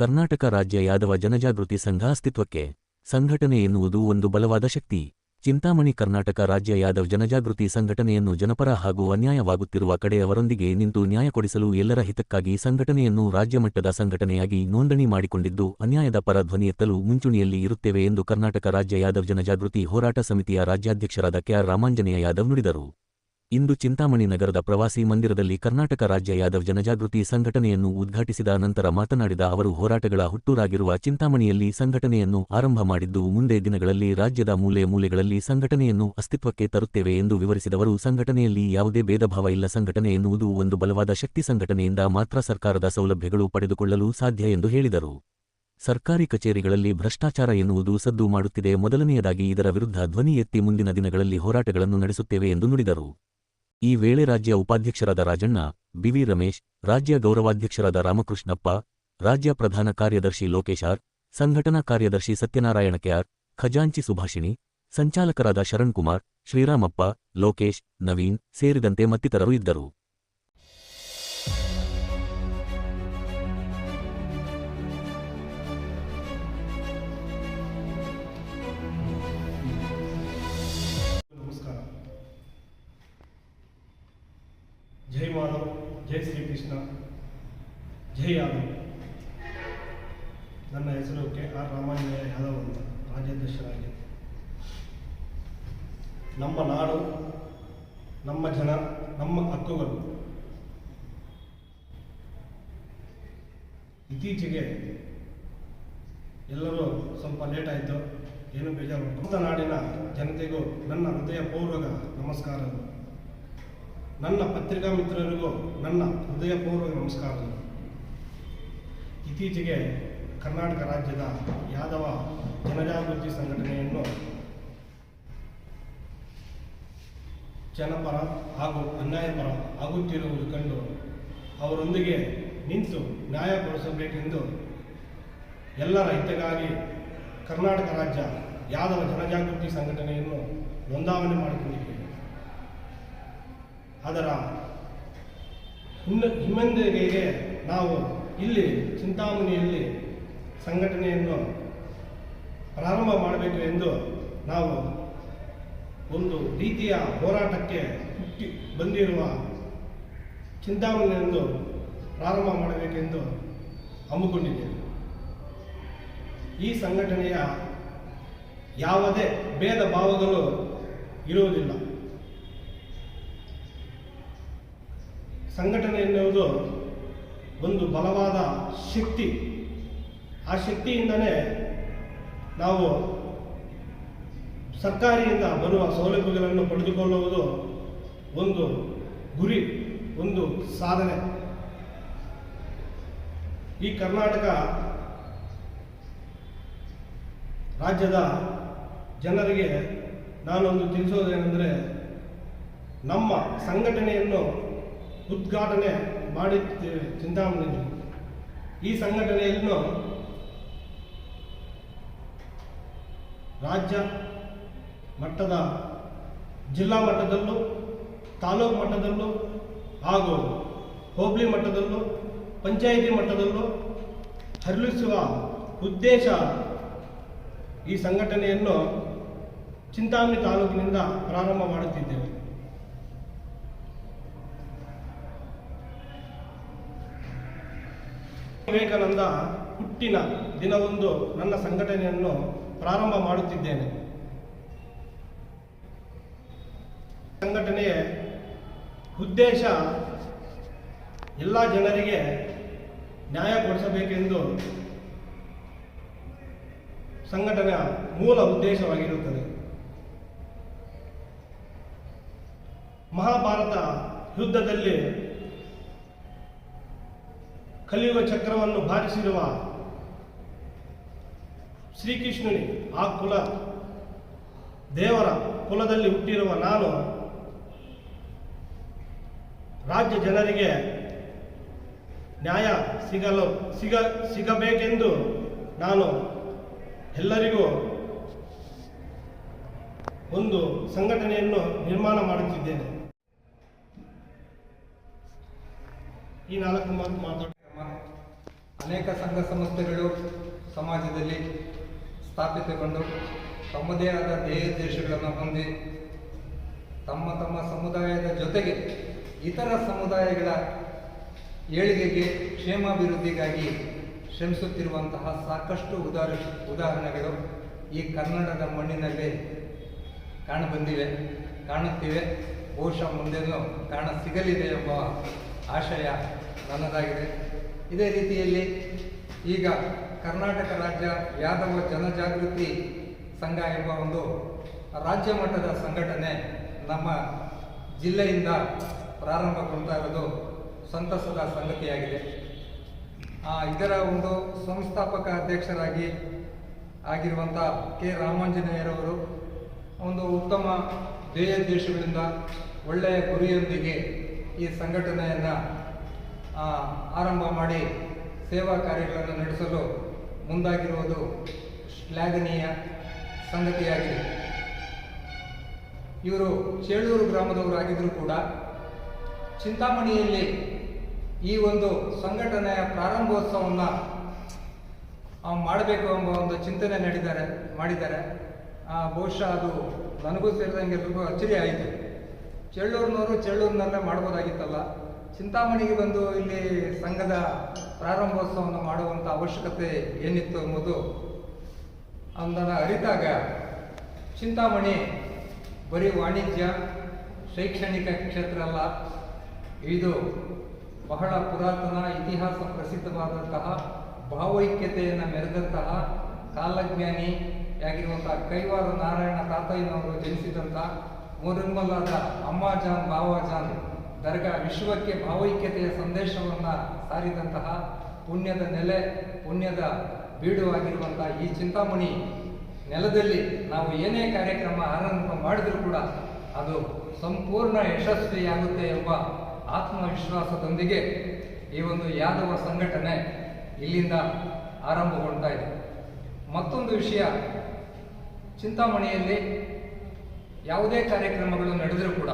ಕರ್ನಾಟಕ ರಾಜ್ಯ ಯಾದವ ಜನಜಾಗೃತಿ ಸಂಘ ಅಸ್ತಿತ್ವಕ್ಕೆ ಸಂಘಟನೆ ಎನ್ನುವುದು ಒಂದು ಬಲವಾದ ಶಕ್ತಿ. ಚಿಂತಾಮಣಿ ಕರ್ನಾಟಕ ರಾಜ್ಯ ಯಾದವ್ ಜನಜಾಗೃತಿ ಸಂಘಟನೆಯನ್ನು ಜನಪರ ಹಾಗೂ ಅನ್ಯಾಯವಾಗುತ್ತಿರುವ ಕಡೆಯವರೊಂದಿಗೆ ನಿಂತು ನ್ಯಾಯ ಕೊಡಿಸಲು ಎಲ್ಲರ ಹಿತಕ್ಕಾಗಿ ಸಂಘಟನೆಯನ್ನು ರಾಜ್ಯಮಟ್ಟದ ಸಂಘಟನೆಯಾಗಿ ನೋಂದಣಿ ಮಾಡಿಕೊಂಡಿದ್ದು, ಅನ್ಯಾಯದ ಪರ ಧ್ವನಿಯೆತ್ತಲು ಮುಂಚೂಣಿಯಲ್ಲಿ ಇರುತ್ತೇವೆ ಎಂದು ಕರ್ನಾಟಕ ರಾಜ್ಯ ಯಾದವ್ ಜನಜಾಗೃತಿ ಹೋರಾಟ ಸಮಿತಿಯ ರಾಜ್ಯಾಧ್ಯಕ್ಷರಾದ ಕೆಆರ್ ರಾಮಾಂಜನೇಯ ಯಾದವ್ ನುಡಿದರು. ಇಂದು ಚಿಂತಾಮಣಿ ನಗರದ ಪ್ರವಾಸಿ ಮಂದಿರದಲ್ಲಿ ಕರ್ನಾಟಕ ರಾಜ್ಯ ಯಾದವ್ ಜನಜಾಗೃತಿ ಸಂಘಟನೆಯನ್ನು ಉದ್ಘಾಟಿಸಿದ ನಂತರ ಮಾತನಾಡಿದ ಅವರು, ಹೋರಾಟಗಳ ಹುಟ್ಟೂರಾಗಿರುವ ಚಿಂತಾಮಣಿಯಲ್ಲಿ ಸಂಘಟನೆಯನ್ನು ಆರಂಭ ಮಾಡಿದ್ದು, ಮುಂದೆ ದಿನಗಳಲ್ಲಿ ರಾಜ್ಯದ ಮೂಲೆ ಮೂಲೆಗಳಲ್ಲಿ ಸಂಘಟನೆಯನ್ನು ಅಸ್ತಿತ್ವಕ್ಕೆ ತರುತ್ತೇವೆ ಎಂದು ವಿವರಿಸಿದವರು. ಸಂಘಟನೆಯಲ್ಲಿ ಯಾವುದೇ ಭೇದಭಾವ ಇಲ್ಲ. ಸಂಘಟನೆ ಎನ್ನುವುದು ಒಂದು ಬಲವಾದ ಶಕ್ತಿ ಸಂಘಟನೆಯಿಂದ ಮಾತ್ರ ಸರ್ಕಾರದ ಸೌಲಭ್ಯಗಳು ಪಡೆದುಕೊಳ್ಳಲು ಸಾಧ್ಯ ಎಂದು ಹೇಳಿದರು. ಸರ್ಕಾರಿ ಕಚೇರಿಗಳಲ್ಲಿ ಭ್ರಷ್ಟಾಚಾರ ಎನ್ನುವುದು ಸದ್ದು ಮಾಡುತ್ತಿದೆ. ಮೊದಲನೆಯದಾಗಿ ಇದರ ವಿರುದ್ಧ ಧ್ವನಿ ಎತ್ತಿ ಮುಂದಿನ ದಿನಗಳಲ್ಲಿ ಹೋರಾಟಗಳನ್ನು ನಡೆಸುತ್ತೇವೆ ಎಂದು ನುಡಿದರು. ಈ ವೇಳೆ ರಾಜ್ಯ ಉಪಾಧ್ಯಕ್ಷರಾದ ರಾಜಣ್ಣ, ಬಿವಿ ರಮೇಶ್, ರಾಜ್ಯ ಗೌರವಾಧ್ಯಕ್ಷರಾದ ರಾಮಕೃಷ್ಣಪ್ಪ, ರಾಜ್ಯ ಪ್ರಧಾನ ಕಾರ್ಯದರ್ಶಿ ಲೋಕೇಶಾರ್ ಸಂಘಟನಾ ಕಾರ್ಯದರ್ಶಿ ಸತ್ಯನಾರಾಯಣ ಕೆಆರ್ ಖಜಾಂಚಿ ಸುಭಾಷಿಣಿ, ಸಂಚಾಲಕರಾದ ಶರಣ್ಕುಮಾರ್, ಶ್ರೀರಾಮಪ್ಪ, ಲೋಕೇಶ್, ನವೀನ್ ಸೇರಿದಂತೆ ಮತ್ತಿತರರು ಇದ್ದರು. ಜೈ ಮಾಧವ್, ಜೈ ಶ್ರೀಕೃಷ್ಣ, ಜೈ ಯಾದವ್. ನನ್ನ ಹೆಸರು ಕೆ ಆರ್ ರಾಮಾಂಜನೇಯ ಯಾದವ್ ಅಂತ ರಾಜ್ಯಾಧ್ಯಕ್ಷರಾಗಿ. ನಮ್ಮ ನಾಡು, ನಮ್ಮ ಜನ, ನಮ್ಮ ಹಕ್ಕುಗಳು. ಇತ್ತೀಚೆಗೆ ಎಲ್ಲರೂ ಸ್ವಲ್ಪ ಲೇಟ್ ಆಯಿತು, ಏನು ಬೇಜಾರು ನಮ್ಮ ನಾಡಿನ ಜನತೆಗೂ ನನ್ನ ಹೃದಯಪೂರ್ವಕ ನಮಸ್ಕಾರಗಳು. ನನ್ನ ಪತ್ರಿಕಾ ಮಿತ್ರರಿಗೂ ನನ್ನ ಹೃದಯಪೂರ್ವಕ ನಮಸ್ಕಾರಗಳು ಇತ್ತೀಚೆಗೆ ಕರ್ನಾಟಕ ರಾಜ್ಯದ ಯಾದವ ಜನಜಾಗೃತಿ ಸಂಘಟನೆಯನ್ನು ಜನಪರ ಹಾಗೂ ಅನ್ಯಾಯಪರ ಆಗುತ್ತಿರುವುದು ಕಂಡು ಅವರೊಂದಿಗೆ ನಿಂತು ನ್ಯಾಯ ಕೊಡಿಸಬೇಕೆಂದು ಎಲ್ಲರ ಹಿತಗಾಗಿ ಕರ್ನಾಟಕ ರಾಜ್ಯ ಯಾದವ ಜನಜಾಗೃತಿ ಸಂಘಟನೆಯನ್ನು ನೋಂದಾವಣೆ ಮಾಡಿಕೊಂಡಿದ್ದೇವೆ ಅದರ ಹಿನ್ನ ಹಿಮ್ಮಂದಿಗೆ ನಾವು ಇಲ್ಲಿ ಚಿಂತಾಮಣಿಯಲ್ಲಿ ಸಂಘಟನೆಯನ್ನು ಪ್ರಾರಂಭ ಮಾಡಬೇಕು ಎಂದು ನಾವು ಒಂದು ರೀತಿಯ ಹೋರಾಟಕ್ಕೆ ಹುಟ್ಟಿ ಬಂದಿರುವ ಚಿಂತಾಮಣಿಯನ್ನು ಪ್ರಾರಂಭ ಮಾಡಬೇಕೆಂದು ಹಮ್ಮಿಕೊಂಡಿದ್ದೇವೆ. ಈ ಸಂಘಟನೆಯ ಯಾವುದೇ ಭೇದ ಭಾವಗಳು ಇರುವುದಿಲ್ಲ. ಸಂಘಟನೆ ಎನ್ನುವುದು ಒಂದು ಬಲವಾದ ಶಕ್ತಿ. ಆ ಶಕ್ತಿಯಿಂದಲೇ ನಾವು ಸರ್ಕಾರಿಯಿಂದ ಬರುವ ಸೌಲಭ್ಯಗಳನ್ನು ಪಡೆದುಕೊಳ್ಳುವುದು ಒಂದು ಗುರಿ, ಒಂದು ಸಾಧನೆ. ಈ ಕರ್ನಾಟಕ ರಾಜ್ಯದ ಜನರಿಗೆ ನಾನೊಂದು ತಿಳಿಸೋದೇನೆಂದರೆ ನಮ್ಮ ಸಂಘಟನೆಯನ್ನು ಉದ್ಘಾಟನೆ ಮಾಡಿದ್ದೇವೆ ಚಿಂತಾಮಣಿ ಈ ಸಂಘಟನೆಯನ್ನು ರಾಜ್ಯ ಮಟ್ಟದ ಜಿಲ್ಲಾ ಮಟ್ಟದಲ್ಲೂ, ತಾಲೂಕು ಮಟ್ಟದಲ್ಲೂ ಹಾಗೂ ಹೋಬಳಿ ಮಟ್ಟದಲ್ಲೂ, ಪಂಚಾಯಿತಿ ಮಟ್ಟದಲ್ಲೂ ಹರಳಿಸುವ ಉದ್ದೇಶ ಈ ಸಂಘಟನೆಯನ್ನು ಚಿಂತಾಮಣಿ ತಾಲೂಕಿನಿಂದ ಪ್ರಾರಂಭ ಮಾಡುತ್ತಿದ್ದೇವೆ. ವಿವೇಕಾನಂದ ಹುಟ್ಟಿನ ದಿನವೊಂದು ನನ್ನ ಸಂಘಟನೆಯನ್ನು ಪ್ರಾರಂಭ ಮಾಡುತ್ತಿದ್ದೇನೆ. ಸಂಘಟನೆಯ ಉದ್ದೇಶ ಎಲ್ಲ ಜನರಿಗೆ ನ್ಯಾಯ ಕೊಡಿಸಬೇಕೆಂದು ಸಂಘಟನೆಯ ಮೂಲ ಉದ್ದೇಶವಾಗಿರುತ್ತದೆ. ಮಹಾಭಾರತ ಯುದ್ಧದಲ್ಲಿ ಕಲಿಯುಗ ಚಕ್ರವನ್ನು ಬಾರಿಸಿರುವ ಶ್ರೀಕೃಷ್ಣನಿ ಆ ಕುಲ, ದೇವರ ಕುಲದಲ್ಲಿ ಹುಟ್ಟಿರುವ ನಾನು ರಾಜ್ಯ ಜನರಿಗೆ ನ್ಯಾಯ ಸಿಗಲು, ಸಿಗ, ಸಿಗಬೇಕೆಂದು ನಾನು ಎಲ್ಲರಿಗೂ ಒಂದು ಸಂಘಟನೆಯನ್ನು ನಿರ್ಮಾಣ ಮಾಡುತ್ತಿದ್ದೇನೆ. ಈ ನಾಲ್ಕು ಮಾತು ಮಾತಾಡ ಅನೇಕ ಸಂಘ ಸಂಸ್ಥೆಗಳು ಸಮಾಜದಲ್ಲಿ ಸ್ಥಾಪಿತಗೊಂಡು ತಮ್ಮದೇ ಆದ ಧ್ಯೇಯೋದ್ದೇಶಗಳನ್ನು ಹೊಂದಿ ತಮ್ಮ ತಮ್ಮ ಸಮುದಾಯದ ಜೊತೆಗೆ ಇತರ ಸಮುದಾಯಗಳ ಏಳಿಗೆಗೆ ಕ್ಷೇಮಾಭಿವೃದ್ಧಿಗಾಗಿ ಶ್ರಮಿಸುತ್ತಿರುವಂತಹ ಸಾಕಷ್ಟು ಉದಾಹರ ಉದಾಹರಣೆಗಳು ಈ ಕನ್ನಡದ ಮಣ್ಣಿನಲ್ಲಿ ಕಾಣಬಂದಿವೆ, ಕಾಣುತ್ತಿವೆ. ಬಹುಶಃ ಮುಂದೆನೂ ಕಾಣ ಸಿಗಲಿದೆ ಎಂಬ ಆಶಯ ನನ್ನದಾಗಿದೆ. ಇದೇ ರೀತಿಯಲ್ಲಿ ಈಗ ಕರ್ನಾಟಕ ರಾಜ್ಯ ಯಾದವ ಜನಜಾಗೃತಿ ಸಂಘ ಎಂಬ ಒಂದು ರಾಜ್ಯ ಮಟ್ಟದ ಸಂಘಟನೆ ನಮ್ಮ ಜಿಲ್ಲೆಯಿಂದ ಪ್ರಾರಂಭಗೊಳ್ತಾ ಇರೋದು ಸಂತಸದ ಸಂಗತಿಯಾಗಿದೆ. ಇದರ ಒಂದು ಸಂಸ್ಥಾಪಕ ಅಧ್ಯಕ್ಷರಾಗಿ ಆಗಿರುವಂಥ ಕೆ ರಾಮಾಂಜನೇಯರವರು ಒಂದು ಉತ್ತಮ ಧ್ಯೇಯೋದ್ದೇಶಗಳಿಂದ ಒಳ್ಳೆಯ ಗುರಿಯೊಂದಿಗೆ ಈ ಸಂಘಟನೆಯನ್ನು ಆರಂಭ ಮಾಡಿ ಸೇವಾ ಕಾರ್ಯಗಳನ್ನು ನಡೆಸಲು ಮುಂದಾಗಿರುವುದು ಶ್ಲಾಘನೀಯ ಸಂಗತಿಯಾಗಿದೆ. ಇವರು ಚೇಳೂರು ಗ್ರಾಮದವರಾಗಿದ್ದರೂ ಕೂಡ ಚಿಂತಾಮಣಿಯಲ್ಲಿ ಈ ಒಂದು ಸಂಘಟನೆಯ ಪ್ರಾರಂಭೋತ್ಸವವನ್ನು ಮಾಡಬೇಕು ಎಂಬ ಒಂದು ಚಿಂತನೆ ನಡೆದರೆ ಮಾಡಿದ್ದಾರೆ. ಬಹುಶಃ ಅದು ನನಗೂ ಸೇರಿದಂಗೆ ಎಲ್ರಿಗೂ ಅಚ್ಚರಿ ಆಯಿತು ಚೆಳ್ಳೂರಿನವರು ಚೆಳ್ಳೂರಿನಲ್ಲೇ ಮಾಡ್ಬೋದಾಗಿತ್ತಲ್ಲ. ಚಿಂತಾಮಣಿಗೆ ಬಂದು ಇಲ್ಲಿ ಸಂಘದ ಪ್ರಾರಂಭೋತ್ಸವವನ್ನು ಮಾಡುವಂಥ ಅವಶ್ಯಕತೆ ಏನಿತ್ತು ಎಂಬುದು ಅದನ್ನು ಅರಿತಾಗ ಚಿಂತಾಮಣಿ ಬರೀ ವಾಣಿಜ್ಯ, ಶೈಕ್ಷಣಿಕ ಕ್ಷೇತ್ರ ಅಲ್ಲ, ಇದು ಬಹಳ ಪುರಾತನ, ಇತಿಹಾಸ ಪ್ರಸಿದ್ಧವಾದಂತಹ ಭಾವೈಕ್ಯತೆಯನ್ನು ಮೆರೆದಂತಹ ಕಾಲಜ್ಞಾನಿಯಾಗಿರುವಂತಹ ಕೈವಾರ ನಾರಾಯಣ ತಾತಯ್ಯನವರು ಜನಿಸಿದಂಥ ಮುರುಮಲ್ಲಾದ ಅಮ್ಮಾಜಾನ್ ಬಾವಾಜಾನ್ ದರ್ಗಾ ವಿಶ್ವಕ್ಕೆ ಭಾವೈಕ್ಯತೆಯ ಸಂದೇಶವನ್ನು ಸಾರಿದಂತಹ ಪುಣ್ಯದ ನೆಲೆ, ಪುಣ್ಯದ ಬೀಡು ಆಗಿರುವಂತಹ ಈ ಚಿಂತಾಮಣಿ ನೆಲದಲ್ಲಿ ನಾವು ಏನೇ ಕಾರ್ಯಕ್ರಮ ಆರಂಭ ಮಾಡಿದರೂ ಕೂಡ ಅದು ಸಂಪೂರ್ಣ ಯಶಸ್ವಿಯಾಗುತ್ತೆ ಎಂಬ ಆತ್ಮವಿಶ್ವಾಸದೊಂದಿಗೆ ಈ ಒಂದು ಯಾದವ ಸಂಘಟನೆ ಇಲ್ಲಿಂದ ಆರಂಭಗೊಳ್ತಾ ಇದೆ. ಮತ್ತೊಂದು ವಿಷಯ, ಚಿಂತಾಮಣಿಯಲ್ಲಿ ಯಾವುದೇ ಕಾರ್ಯಕ್ರಮಗಳು ನಡೆದರೂ ಕೂಡ